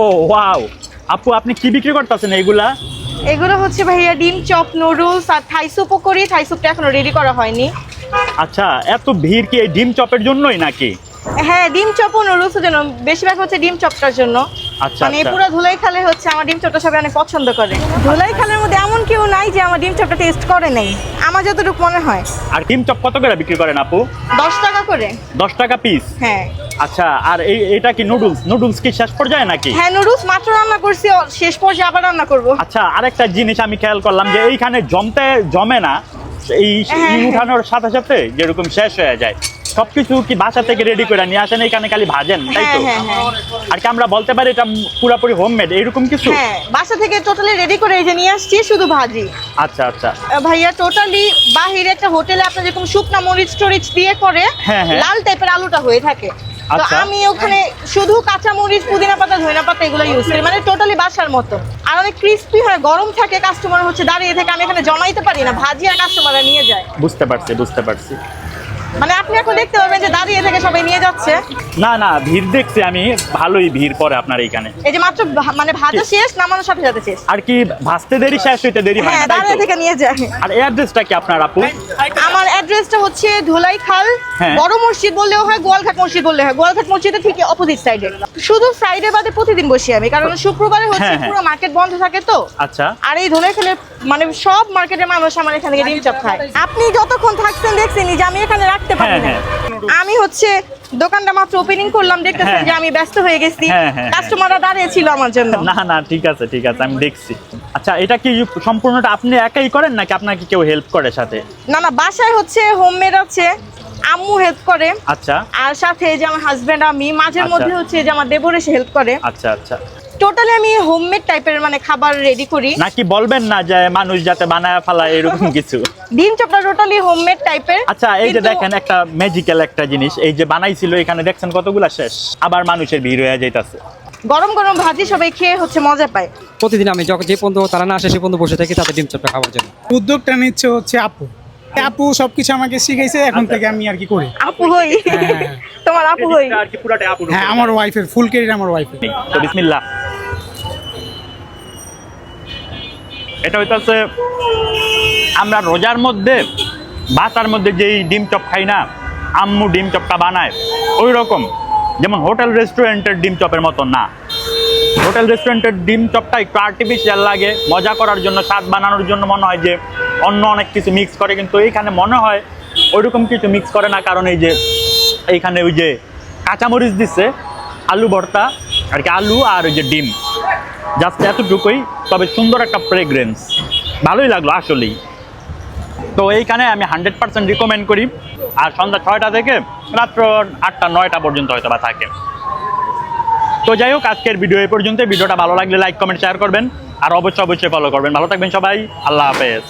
ও wow আপু আপনি কি বিক্রি করতেছেন এইগুলা? এগুলো হচ্ছে ভাইয়া ডিম চপ নুডলস আর থাই স্যুপও করি। থাই স্যুপটা এখনও রেডি করা হয়নি। আচ্ছা এত ভিড় কি এই ডিম চপের জন্যই নাকি? হ্যাঁ ডিম চপ ও নুডলসের জন্য। বেশিরভাগ হচ্ছে ডিম চপটার জন্য। আচ্ছা, মানে আচ্ছা। পুরো ধুলাই খালে হচ্ছে আমার ডিম চপটা সবাই অনেক পছন্দ করে। ধুলাই খালের মধ্যে এমন কেউ নাই যে আমার ডিম চপটা টেস্ট করে নাই। আমার যতটুকু মনে হয়। আর ডিম চপ কত করে বিক্রি করেন আপু? দশ টাকা করে। দশ টাকা পিস হ্যাঁ। আচ্ছা আর এই এটা কি নুডলস নুডলস কি শেষ পর্যায়ে নাকি? হ্যাঁ নুডলস মাত্র রান্না করছি শেষ পর্যায়ে আবার রান্না করব। আচ্ছা আরেকটা জিনিস আমি খেয়াল করলাম যে এইখানে জমতে জমে না এই হ্যাঁ, হ্যাঁ। উঠানোর সাথে সাথে যেরকম শেষ হয়ে যায়। সবকিছু কি বাসা থেকে রেডি করে নিয়ে আসেন? এখানে খালি ভাজেন তাই তো? হ্যাঁ, হ্যাঁ, আর কি আমরা বলতে পারি এটা পুরোপুরি হোমমেড এরকম কিছু? হ্যাঁ বাসা থেকে টোটালি রেডি করে এই যে নিয়ে আসছি শুধু ভাজি। আচ্ছা আচ্ছা। ভাইয়া টোটালি বাহিরে একটা হোটেলে আপনার যেরকম শুকনা মরিচ টরিচ দিয়ে করে হ্যাঁ, হ্যাঁ। লাল টাইপের আলুটা হয়ে থাকে। তো আচ্ছা। আমি ওখানে শুধু কাঁচা মরিচ পুদিনা পাতা ধনিয়া পাতা এগুলো ইউজ করি। মানে টোটালি বাসার মতো। আর অনেক ক্রিস্পি হয় গরম থাকে কাস্টমার হচ্ছে দাঁড়িয়ে থেকে আমি এখানে জমাইতে পারি না ভাজি আর কাস্টমাররা নিয়ে যায়। বুঝতে পারছি বুঝতে পারছি। মানে আপনি এখন দেখতে পাবেন যে দাঁড়িয়ে থেকে সবাই নিয়ে যাচ্ছে। না না ভিড় দেখছি আমি ভালোই ভিড় পরে আপনার এইখানে। এই যে মাত্র মানে ভাজা শেষ নামানোর সাথে সাথে শেষ। আর কি ভাজতে দেরি শেষ হইতে দেরি হয় হ্যাঁ না দাঁড়িয়ে থেকে নিয়ে যায়। আর এই অ্যাড্রেসটা কি আপনার আপু? আমার অ্যাড্রেসটা হচ্ছে ধোলাই খাল। হ্যাঁ। বড় মসজিদ বললেও হয় গোয়ালঘাট মসজিদ বললে হয়। গোয়ালঘাট মসজিদের ঠিক অপোজিট সাইডে শুধু ফ্রাইডে বাদে প্রতিদিন বসি আমি কারণ শুক্রবারে হচ্ছে হ্যাঁ, হ্যাঁ। পুরো মার্কেট বন্ধ থাকে তো। আচ্ছা। আর এই ধোলাই খালে মানে সব মার্কেটের মানুষ আমার এখানে থেকে ডিম চপ খায়। আপনি যতক্ষণ থাকছেন দেখছেন যে আমি এখানে রাখতে পারি না। আমি হচ্ছে দোকানটা মাত্র ওপেনিং করলাম দেখতেছেন হ্যাঁ। যে আমি ব্যস্ত হয়ে গেছি। হ্যাঁ, হ্যাঁ, হ্যাঁ। কাস্টমাররা দাঁড়িয়ে ছিল আমার জন্য। না না ঠিক আছে ঠিক আছে আমি দেখছি। আচ্ছা এটা কি সম্পূর্ণটা আপনি একাই করেন নাকি আপনাকে কেউ হেল্প করে সাথে? না না বাসায় হচ্ছে হোমমেড আছে। আম্মু হেল্প করে। আচ্ছা। আর সাথে যে আমার হাজবেন্ড আমি। মাঝের আচ্ছা। মধ্যে হচ্ছে যে আমার দেবর এসে হেল্প করে। আচ্ছা আচ্ছা। টোটালি আমি হোমমেড টাইপের মানে খাবার রেডি করি। নাকি বলবেন না যে মানুষ যাতে বানায় ফেলায় এরকম কিছু? ডিম চপটা টোটালি হোমমেড টাইপের আচ্ছা এই যে দেখেন একটা ম্যাজিক্যাল একটা জিনিস। এই যে বানাইছিল এখানে দেখছেন কতগুলা শেষ? আবার মানুষের ভিড় হয়ে যাইতাছে। গরম গরম ভাজি সবাই খেয়ে হচ্ছে মজা পায়। প্রতিদিন আমি যখন যে পর্যন্ত তারা না আসে সে পর্যন্ত বসে থাকি তাদের ডিম চপটা খাওয়ার জন্য। উদ্যোগটা নিচ্ছে হচ্ছে আপু। আপু সবকিছু আমাকে শিখাইছে এখন থেকে আমি আর কি করি? আপু হই। তোমার আপু হই। আর কি পুরাটাই আপুর হ্যাঁ আমার ওয়াইফের ফুল ক্রেডিট আমার ওয়াইফের তো বিসমিল্লাহ। এটা হইতাছে আমরা রোজার মধ্যে বাসার মধ্যে যেই ডিম চপ খাই না আম্মু ডিম চপটা বানায় ওই রকম যেমন হোটেল রেস্টুরেন্টের ডিম চপের মতো না। হোটেল রেস্টুরেন্টের ডিম চপটা একটু আর্টিফিশিয়াল লাগে। মজা করার জন্য, স্বাদ বানানোর জন্য মনে হয় যে অন্য অনেক কিছু মিক্স করে, কিন্তু এইখানে মনে হয় ওইরকম কিছু মিক্স করে না, কারণ এই যে এইখানে ওই যে কাঁচামরিচ দিচ্ছে আলু ভর্তা, আর কি আলু আর ওই যে ডিম। জাস্ট এতটুকুই, তবে সুন্দর একটা ফ্রেগ্রেন্স ভালোই লাগল আসলেই। তো এইখানে আমি হান্ড্রেড পার্সেন্ট রিকমেন্ড করি। আর সন্ধ্যা ছয়টা থেকে রাত্র আটটা, নয়টা পর্যন্ত হয়তো বা থাকে। তো যাই হোক, আজকের ভিডিও এই পর্যন্ত ভিডিওটা ভালো লাগলে লাইক কমেন্ট শেয়ার করবেন। আর অবশ্যই অবশ্যই ফলো করবেন। ভালো থাকবেন সবাই। আল্লাহ হাফেজ।